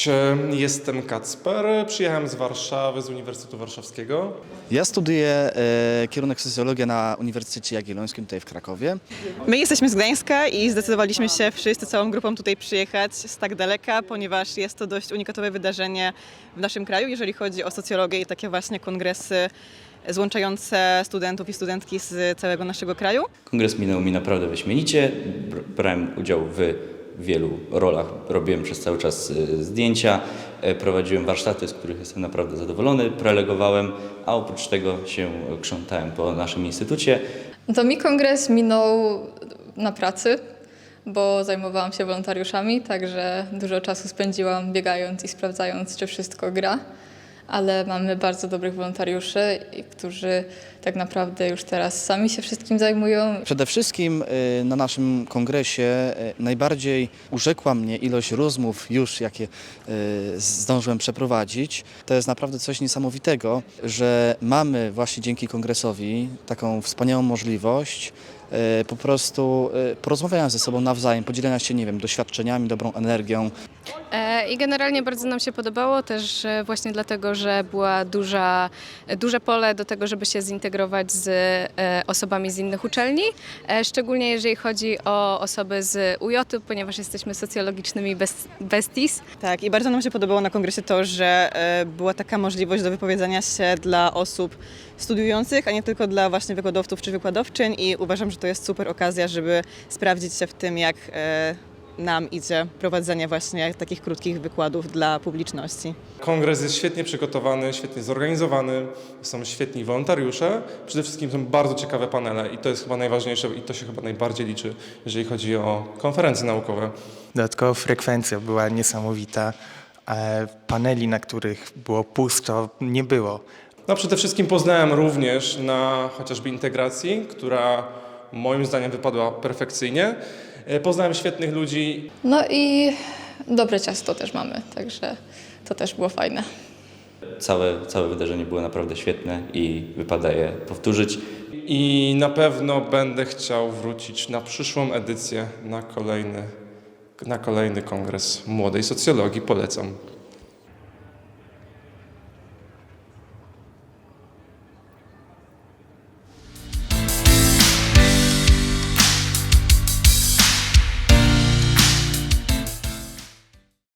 Cześć, jestem Kacper. Przyjechałem z Warszawy, z Uniwersytetu Warszawskiego. Ja studiuję e, kierunek socjologia na Uniwersytecie Jagiellońskim tutaj w Krakowie. My jesteśmy z Gdańska i zdecydowaliśmy się wszyscy całą grupą tutaj przyjechać z tak daleka, ponieważ jest to dość unikatowe wydarzenie w naszym kraju, jeżeli chodzi o socjologię i takie właśnie kongresy złączające studentów i studentki z całego naszego kraju. Kongres minął mi naprawdę wyśmienicie. Br- Brałem udział w wielu rolach. Robiłem przez cały czas y, zdjęcia, e, prowadziłem warsztaty, z których jestem naprawdę zadowolony, prelegowałem, a oprócz tego się krzątałem po naszym instytucie. To mi kongres minął na pracy, bo zajmowałam się wolontariuszami, także dużo czasu spędziłam biegając i sprawdzając, czy wszystko gra. Ale mamy bardzo dobrych wolontariuszy, którzy tak naprawdę już teraz sami się wszystkim zajmują. Przede wszystkim e, na naszym kongresie e, najbardziej urzekła mnie ilość rozmów już, jakie e, zdążyłem przeprowadzić. To jest naprawdę coś niesamowitego, że mamy właśnie dzięki kongresowi taką wspaniałą możliwość po prostu e, porozmawiania ze sobą nawzajem, podzielenia się, nie wiem, doświadczeniami, dobrą energią. E, I generalnie bardzo nam się podobało też e, właśnie dlatego, że była duża, duże pole do tego, żeby się zintegrować z e, osobami z innych uczelni, e, szczególnie jeżeli chodzi o osoby z UJ, ponieważ jesteśmy socjologicznymi bes- besties. Tak, i bardzo nam się podobało na kongresie to, że e, była taka możliwość do wypowiedzenia się dla osób studiujących, a nie tylko dla właśnie wykładowców czy wykładowczyń i uważam, że to jest super okazja, żeby sprawdzić się w tym, jak e, nam idzie prowadzenie właśnie takich krótkich wykładów dla publiczności. Kongres jest świetnie przygotowany, świetnie zorganizowany, są świetni wolontariusze. Przede wszystkim są bardzo ciekawe panele i to jest chyba najważniejsze i to się chyba najbardziej liczy, jeżeli chodzi o konferencje naukowe. Dodatkowo frekwencja była niesamowita. e, Paneli, na których było pusto, nie było. No przede wszystkim poznałem również na chociażby integracji, która moim zdaniem wypadła perfekcyjnie. E, Poznałem świetnych ludzi No i dobre ciasto też mamy, także to też było fajne. Całe, całe wydarzenie było naprawdę świetne i wypada je powtórzyć. i na pewno będę chciał wrócić na przyszłą edycję, na kolejny, na kolejny kongres młodej socjologii. Polecam.